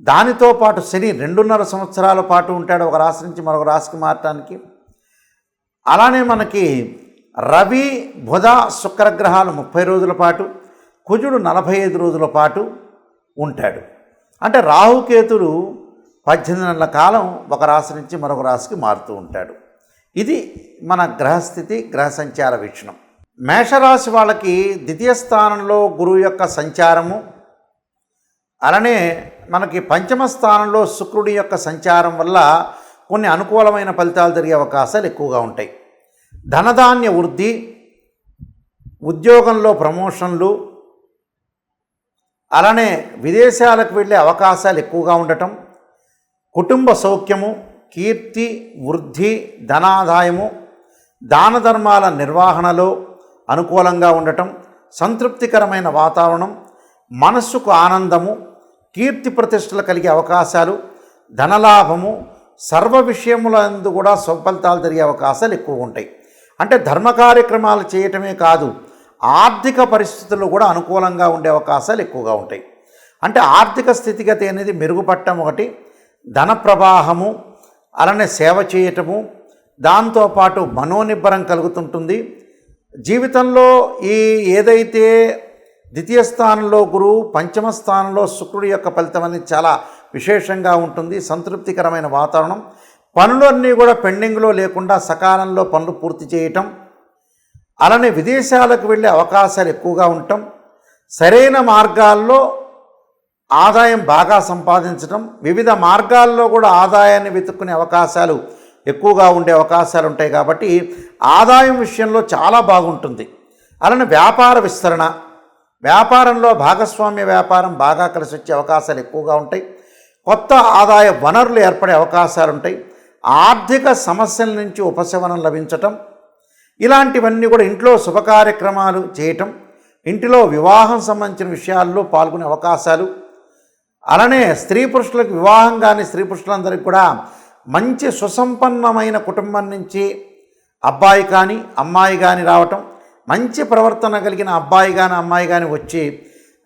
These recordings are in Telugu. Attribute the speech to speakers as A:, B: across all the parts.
A: దానితో పాటు శని రెండున్నర సంవత్సరాల పాటు ఉంటాడు ఒక రాశి నుంచి మరొక రాశికి మారటానికి. అలానే మనకి రవి బుధ శుక్రగ్రహాలు ముప్పై రోజుల పాటు కుజుడు నలభై ఐదు రోజుల పాటు ఉంటాడు. అంటే రాహుకేతుడు పద్దెనిమిది నెలల కాలం ఒక రాశి నుంచి మరొక రాశికి మారుతూ ఉంటాడు. ఇది మన గ్రహస్థితి గ్రహ సంచార వీక్షణం. మేషరాశి వాళ్ళకి ద్వితీయ స్థానంలో గురువు యొక్క సంచారము అలానే మనకి పంచమ స్థానంలో శుక్రుడి యొక్క సంచారం వల్ల కొన్ని అనుకూలమైన ఫలితాలు జరిగే అవకాశాలు ఎక్కువగా ఉంటాయి. ధనధాన్య వృద్ధి ఉద్యోగంలో ప్రమోషన్లు అలానే విదేశాలకు వెళ్ళే అవకాశాలు ఎక్కువగా ఉండటం కుటుంబ సౌఖ్యము కీర్తి వృద్ధి ధనాదాయము దాన ధర్మాల నిర్వహణలో అనుకూలంగా ఉండటం సంతృప్తికరమైన వాతావరణం మనస్సుకు ఆనందము కీర్తి ప్రతిష్టలు కలిగే అవకాశాలు ధనలాభము సర్వ విషయములందు కూడా స్వఫలితాలు జరిగే అవకాశాలు ఎక్కువ ఉంటాయి. అంటే ధర్మ కార్యక్రమాలు చేయటమే కాదు ఆర్థిక పరిస్థితులు కూడా అనుకూలంగా ఉండే అవకాశాలు ఎక్కువగా ఉంటాయి. అంటే ఆర్థిక స్థితిగతి అనేది మెరుగుపడటం ఒకటి ధన ప్రవాహము అలానే సేవ చేయటము దాంతోపాటు మనోనిబ్బరం కలుగుతుంటుంది. జీవితంలో ఈ ఏదైతే ద్వితీయ స్థానంలో గురువు పంచమ స్థానంలో శుక్రుడి యొక్క ఫలితం అనేది చాలా విశేషంగా ఉంటుంది. సంతృప్తికరమైన వాతావరణం. పనులన్నీ కూడా పెండింగ్లో లేకుండా సకాలంలో పనులు పూర్తి చేయటం. అలానే విదేశాలకు వెళ్ళే అవకాశాలు ఎక్కువగా ఉండటం. సరైన మార్గాల్లో ఆదాయం బాగా సంపాదించడం వివిధ మార్గాల్లో కూడా ఆదాయాన్ని వెతుక్కునే అవకాశాలు ఎక్కువగా ఉండే అవకాశాలు ఉంటాయి కాబట్టి ఆదాయం విషయంలో చాలా బాగుంటుంది. అలానే వ్యాపార విస్తరణ వ్యాపారంలో భాగస్వామ్య వ్యాపారం బాగా కలిసి వచ్చే అవకాశాలు ఎక్కువగా ఉంటాయి. కొత్త ఆదాయ వనరులు ఏర్పడే అవకాశాలు ఉంటాయి ఆర్థిక సమస్యల నుంచి ఉపశమనం లభించటం ఇలాంటివన్నీ కూడా ఇంట్లో శుభ కార్యక్రమాలు చేయటం ఇంటిలో వివాహం సంబంధించిన విషయాల్లో పాల్గొనే అవకాశాలు. అలానే స్త్రీ పురుషులకు వివాహం కానీ స్త్రీ పురుషులందరికీ కూడా మంచి సుసంపన్నమైన కుటుంబం నుంచి అబ్బాయి కానీ అమ్మాయి కానీ రావటం మంచి ప్రవర్తన కలిగిన అబ్బాయి కానీ అమ్మాయి కానీ వచ్చి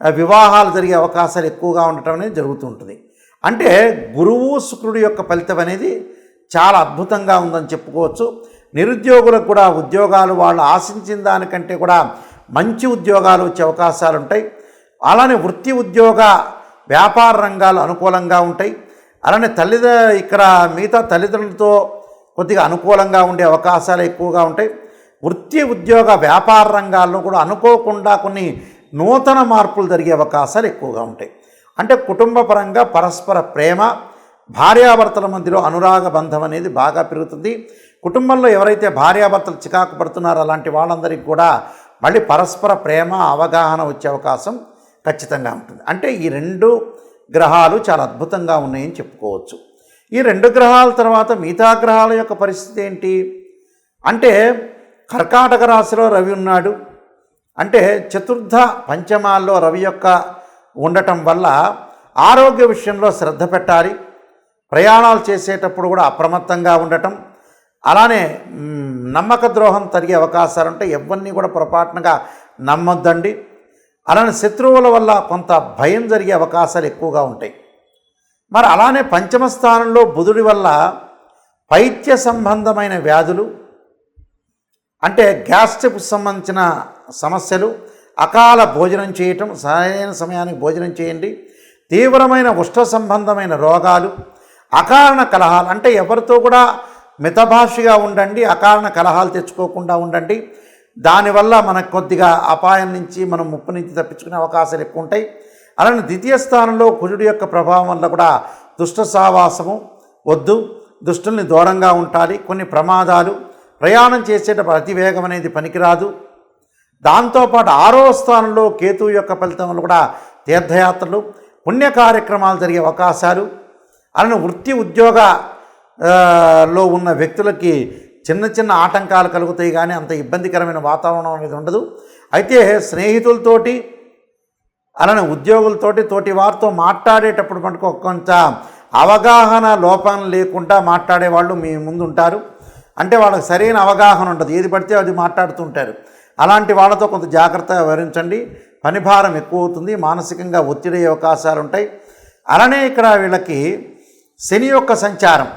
A: వివాహాలు జరిగే అవకాశాలు ఎక్కువగా ఉండటం అనేది జరుగుతుంటుంది అంటే గురువు శుక్రుడి యొక్క ఫలితం అనేది చాలా అద్భుతంగా ఉందని చెప్పుకోవచ్చు. నిరుద్యోగులకు కూడా ఉద్యోగాలు వాళ్ళు ఆశించిన దానికంటే కూడా మంచి ఉద్యోగాలు వచ్చే అవకాశాలు ఉంటాయి. అలానే వృత్తి ఉద్యోగ వ్యాపార రంగాలు అనుకూలంగా ఉంటాయి. అలానే తల్లిద ఇక్కడ మిగతా తల్లిదండ్రులతో కొద్దిగా అనుకూలంగా ఉండే అవకాశాలు ఎక్కువగా ఉంటాయి. వృత్తి ఉద్యోగ వ్యాపార రంగాల్లో కూడా అనుకోకుండా కొన్ని నూతన మార్పులు జరిగే అవకాశాలు ఎక్కువగా ఉంటాయి. అంటే కుటుంబ పరంగా పరస్పర ప్రేమ భార్యాభర్తల మధ్యలో అనురాగ బంధం అనేది బాగా పెరుగుతుంది. కుటుంబంలో ఎవరైతే భార్యాభర్తలు చికాకు పడుతున్నారో అలాంటి వాళ్ళందరికీ కూడా మళ్ళీ పరస్పర ప్రేమ అవగాహన వచ్చే అవకాశం ఖచ్చితంగా ఉంటుంది. అంటే ఈ రెండు గ్రహాలు చాలా అద్భుతంగా ఉన్నాయని చెప్పుకోవచ్చు. ఈ రెండు గ్రహాల తర్వాత మిగతా గ్రహాల యొక్క పరిస్థితి ఏంటి? అంటే కర్కాటక రాశిలో రవి ఉన్నాడు. అంటే చతుర్థ పంచమాల్లో రవి యొక్క ఉండటం వల్ల ఆరోగ్య విషయంలో శ్రద్ధ పెట్టాలి. ప్రయాణాలు చేసేటప్పుడు కూడా అప్రమత్తంగా ఉండటం. అలానే నమ్మక ద్రోహం తరిగే అవకాశాలు ఉంటాయి ఎవరిని కూడా పొరపాటునగా నమ్మొద్దండి. అలానే శత్రువుల వల్ల కొంత భయం జరిగే అవకాశాలు ఎక్కువగా ఉంటాయి. మరి అలానే పంచమ స్థానంలో బుధుడి వల్ల పైత్య సంబంధమైన వ్యాధులు అంటే గ్యాస్ట్రిక్ సంబంధించిన సమస్యలు అకాల భోజనం చేయటం సరైన సమయానికి భోజనం చేయండి. తీవ్రమైన ఉష్ణ సంబంధమైన రోగాలు అకారణ కలహాలు అంటే ఎవరితో కూడా మితభాషిగా ఉండండి అకారణ కలహాలు తెచ్చుకోకుండా ఉండండి. దానివల్ల మనకు కొద్దిగా అపాయం నుంచి మనం ముప్పు నుంచి తప్పించుకునే అవకాశాలు ఎక్కువ ఉంటాయి. అలానే ద్వితీయ స్థానంలో కుజుడి యొక్క ప్రభావం వల్ల కూడా దుష్ట సావాసము వద్దు. దుష్టుల్ని దూరంగా ఉండాలి. కొన్ని ప్రమాదాలు ప్రయాణం చేసేటప్పుడు అతివేగం అనేది పనికిరాదు. దాంతోపాటు ఆరో స్థానంలో కేతు యొక్క ఫలితంలో కూడా తీర్థయాత్రలు పుణ్య కార్యక్రమాలు జరిగే అవకాశాలు అలానే వృత్తి ఉద్యోగ లో ఉన్న వ్యక్తులకి చిన్న చిన్న ఆటంకాలు కలుగుతాయి కానీ అంత ఇబ్బందికరమైన వాతావరణం అనేది ఉండదు. అయితే స్నేహితులతోటి అలానే ఉద్యోగులతోటి తోటి వారితో మాట్లాడేటప్పుడు మనకు కొంత అవగాహన లోపం లేకుండా మాట్లాడే వాళ్ళు మీ ముందు ఉంటారు అంటే వాళ్ళకి సరైన అవగాహన ఉండదు ఏది పడితే అది మాట్లాడుతుంటారు. అలాంటి వాళ్ళతో కొంత జాగ్రత్తగా వివరించండి పని భారం ఎక్కువ అవుతుంది మానసికంగా ఒత్తిడి అవకాశాలు ఉంటాయి. అలానే ఇక్కడ వీళ్ళకి శని యొక్క సంచారం.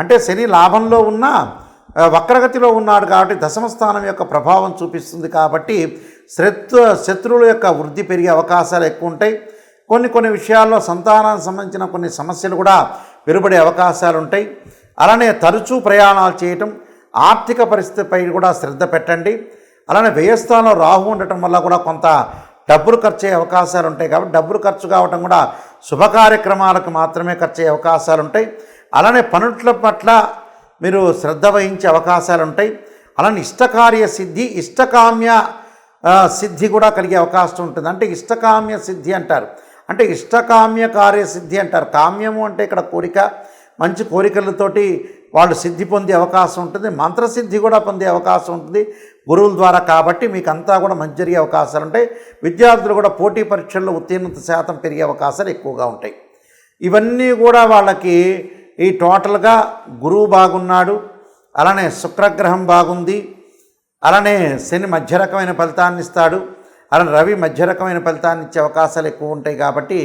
A: అంటే శని లాభంలో ఉన్న వక్రగతిలో ఉన్నాడు కాబట్టి దశమ స్థానం యొక్క ప్రభావం చూపిస్తుంది కాబట్టి శత్రు శత్రువుల యొక్క వృద్ధి పెరిగే అవకాశాలు ఎక్కువ ఉంటాయి. కొన్ని కొన్ని విషయాల్లో సంతానానికి సంబంధించిన కొన్ని సమస్యలు కూడా వెలువడే అవకాశాలు ఉంటాయి. అలానే తరచూ ప్రయాణాలు చేయటం ఆర్థిక పరిస్థితిపై కూడా శ్రద్ధ పెట్టండి. అలానే వ్యయస్థానంలో రాహు ఉండటం వల్ల కూడా కొంత డబ్బులు ఖర్చు అయ్యే అవకాశాలు ఉంటాయి కాబట్టి డబ్బులు ఖర్చు కావటం కూడా శుభ కార్యక్రమాలకు మాత్రమే ఖర్చు అయ్యే అవకాశాలు ఉంటాయి. అలానే పనుల పట్ల మీరు శ్రద్ధ వహించే అవకాశాలు ఉంటాయి. అలానే ఇష్టకార్య సిద్ధి ఇష్టకామ్య సిద్ధి కూడా కలిగే అవకాశం ఉంటుంది. అంటే ఇష్టకామ్య సిద్ధి అంటారు. అంటే ఇష్టకామ్య కార్య సిద్ధి అంటారు. కామ్యము అంటే ఇక్కడ కోరిక మంచి కోరికలతోటి వాళ్ళు సిద్ధి పొందే అవకాశం ఉంటుంది మంత్రసిద్ధి కూడా పొందే అవకాశం ఉంటుంది. గురువుల ద్వారా కాబట్టి మీకు అంతా కూడా మంచి జరిగే అవకాశాలు ఉంటాయి. విద్యార్థులు కూడా పోటీ పరీక్షల్లో ఉత్తీర్ణత శాతం పెరిగే అవకాశాలు ఎక్కువగా ఉంటాయి. ఇవన్నీ కూడా వాళ్ళకి ఈ టోటల్గా గురువు బాగున్నాడు అలానే శుక్రగ్రహం బాగుంది అలానే శని మధ్య రకమైన ఫలితాన్ని ఇస్తాడు అలానే రవి మధ్య రకమైన ఫలితాన్ని ఇచ్చే అవకాశాలు ఎక్కువ ఉంటాయి కాబట్టి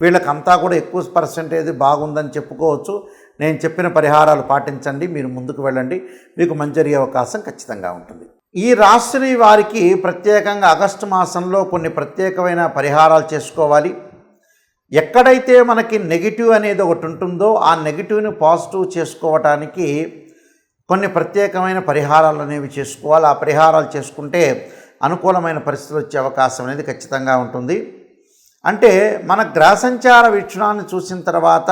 A: వీళ్ళకంతా కూడా ఎక్కువ పర్సంటేజ్ బాగుందని చెప్పుకోవచ్చు. నేను చెప్పిన పరిహారాలు పాటించండి మీరు ముందుకు వెళ్ళండి. మీకు మంచి అవకాశం ఖచ్చితంగా ఉంటుంది. ఈ రాశి వారికి ప్రత్యేకంగా ఆగస్టు మాసంలో కొన్ని ప్రత్యేకమైన పరిహారాలు చేసుకోవాలి. ఎక్కడైతే మనకి నెగిటివ్ అనేది ఒకటి ఉంటుందో ఆ నెగిటివ్ని పాజిటివ్ చేసుకోవటానికి కొన్ని ప్రత్యేకమైన పరిహారాలు అనేవి చేసుకోవాలి. ఆ పరిహారాలు చేసుకుంటే అనుకూలమైన పరిస్థితులు వచ్చే అవకాశం అనేది ఖచ్చితంగా ఉంటుంది. అంటే మన గ్రహసంచార వీక్షణాన్ని చూసిన తర్వాత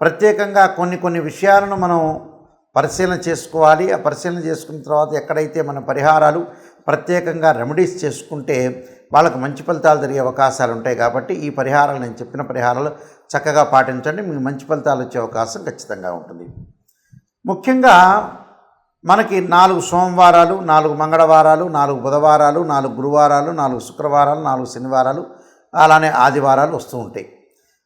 A: ప్రత్యేకంగా కొన్ని కొన్ని విషయాలను మనం పరిశీలన చేసుకోవాలి. ఆ పరిశీలన చేసుకున్న తర్వాత ఎక్కడైతే మన పరిహారాలు ప్రత్యేకంగా రెమెడీస్ చేసుకుంటే వాళ్ళకు మంచి ఫలితాలు జరిగే అవకాశాలు ఉంటాయి కాబట్టి ఈ పరిహారాలు నేను చెప్పిన పరిహారాలు చక్కగా పాటించండి. మీకు మంచి ఫలితాలు వచ్చే అవకాశం ఖచ్చితంగా ఉంటుంది. ముఖ్యంగా మనకి నాలుగు సోమవారాలు నాలుగు మంగళవారాలు నాలుగు బుధవారాలు నాలుగు గురువారాలు నాలుగు శుక్రవారాలు నాలుగు శనివారాలు అలానే ఆదివారాలు వస్తూ ఉంటాయి.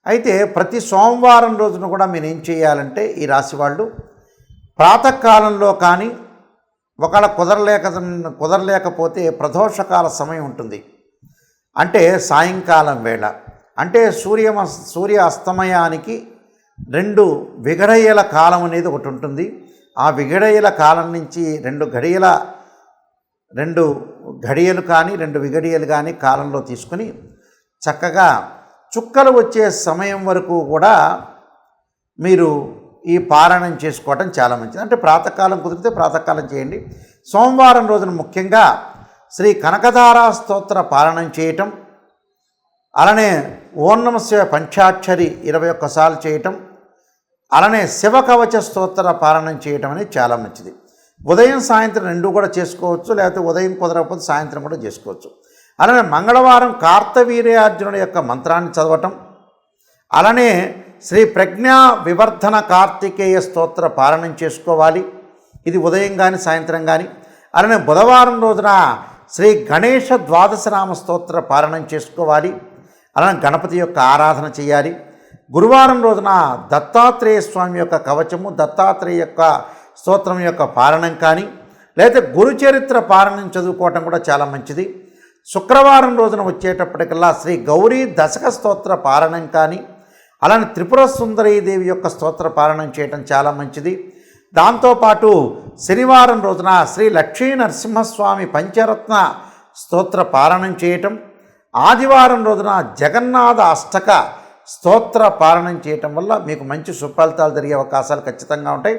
A: అయితే ప్రతి సోమవారం రోజున కూడా మీరు ఏం చేయాలంటే ఈ రాశి వాళ్ళు ప్రాతకాలంలో కానీ ఒకవేళ కుదరలేక కుదరలేకపోతే ప్రదోషకాల సమయం ఉంటుంది. అంటే సాయంకాలం వేళ. అంటే సూర్య సూర్య అస్తమయానికి రెండు విగడయ్యల కాలం అనేది ఒకటి ఉంటుంది. ఆ విగడయ్యల కాలం నుంచి రెండు గడియల రెండు ఘడియలు కానీ రెండు విగడియలు కానీ కాలంలో తీసుకుని చక్కగా చుక్కలు వచ్చే సమయం వరకు కూడా మీరు ఈ పారాయణం చేసుకోవటం చాలా మంచిది. అంటే ప్రాతకాలం కుదిరితే ప్రాతకాలం చేయండి. సోమవారం రోజున ముఖ్యంగా శ్రీ కనకధారా స్తోత్ర పారాయణం చేయటం అలానే ఓం శివ పంచాక్షరి ఇరవై ఒక్కసార్లు చేయటం అలానే శివ కవచ స్తోత్ర పారాయణం చేయటం అనేది చాలా మంచిది. ఉదయం సాయంత్రం రెండు కూడా చేసుకోవచ్చు లేకపోతే ఉదయం కుదరకపోతే సాయంత్రం కూడా చేసుకోవచ్చు. అలానే మంగళవారం కార్తవీర్యార్జునుడి యొక్క మంత్రాన్ని చదవటం అలానే శ్రీ ప్రజ్ఞా వివర్ధన కార్తికేయ స్తోత్ర పారాయణం చేసుకోవాలి. ఇది ఉదయం కానీ సాయంత్రం కానీ అలానే బుధవారం రోజున శ్రీ గణేష ద్వాదశనామ స్తోత్ర పారాయణం చేసుకోవాలి. అలానే గణపతి యొక్క ఆరాధన చేయాలి. గురువారం రోజున దత్తాత్రేయ స్వామి యొక్క కవచము దత్తాత్రేయ యొక్క స్తోత్రం యొక్క పారణం కానీ లేదా గురుచరిత్ర పారణం చదువుకోవటం కూడా చాలా మంచిది. శుక్రవారం రోజున వచ్చేటప్పటికల్లా శ్రీ గౌరీ దశక స్తోత్ర పారణం కానీ అలానే త్రిపుర సుందరీదేవి యొక్క స్తోత్ర పారణం చేయటం చాలా మంచిది. దాంతోపాటు శనివారం రోజున శ్రీ లక్ష్మీ నరసింహస్వామి పంచరత్న స్తోత్ర పారణం చేయటం ఆదివారం రోజున జగన్నాథ అష్టక స్తోత్ర పారణం చేయటం వల్ల మీకు మంచి సుఫలితాలు జరిగే అవకాశాలు ఖచ్చితంగా ఉంటాయి.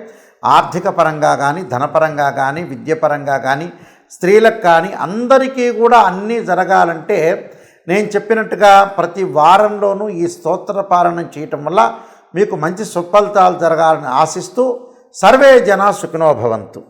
A: ఆర్థిక పరంగా కానీ ధనపరంగా కానీ విద్యపరంగా కానీ స్త్రీలకు కానీ అందరికీ కూడా అన్నీ జరగాలంటే నేను చెప్పినట్టుగా ప్రతి వారంలోనూ ఈ స్తోత్ర పారణం చేయటం వల్ల మీకు మంచి సుఫలితాలు జరగాలని ఆశిస్తూ సర్వే జన సుఖినోభవంతు